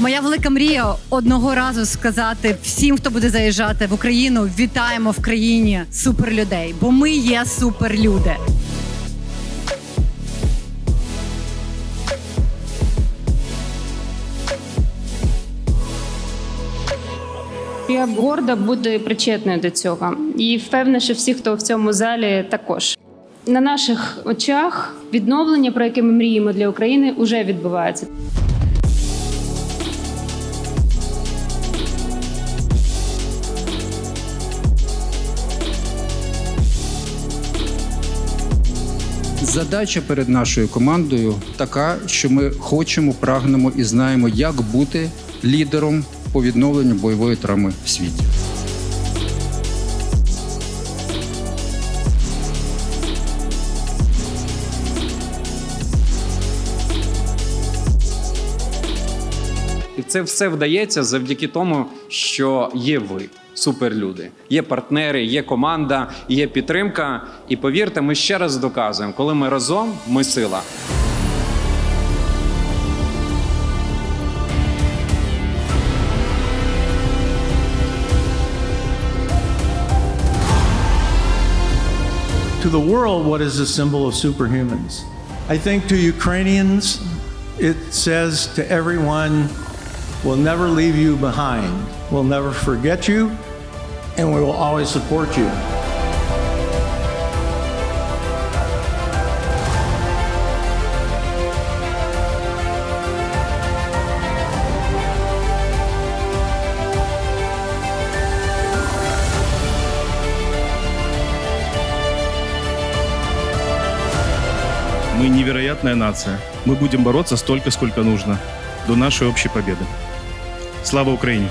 Моя велика мрія одного разу сказати всім, хто буде заїжджати в Україну, вітаємо в країні суперлюдей, бо ми є суперлюди. Я горда бути причетною до цього. І впевнена, що всі, хто в цьому залі, також. На наших очах відновлення, про яке ми мріємо для України, вже відбувається. Задача перед нашою командою така, що ми хочемо, прагнемо і знаємо, як бути лідером по відновленню бойової травми в світі. І це все вдається завдяки тому, що є ви, суперлюди. Є партнери, є команда, є підтримка. І повірте, ми ще раз доказуємо, коли ми разом, ми сила. To the world, what is a symbol of superhumans? I think to Ukrainians, it says to everyone, we'll never leave you behind, we'll never forget you, and we will always support you. Мы невероятная нация. Мы будем бороться столько, сколько нужно. До нашей общей победы. Слава Украине!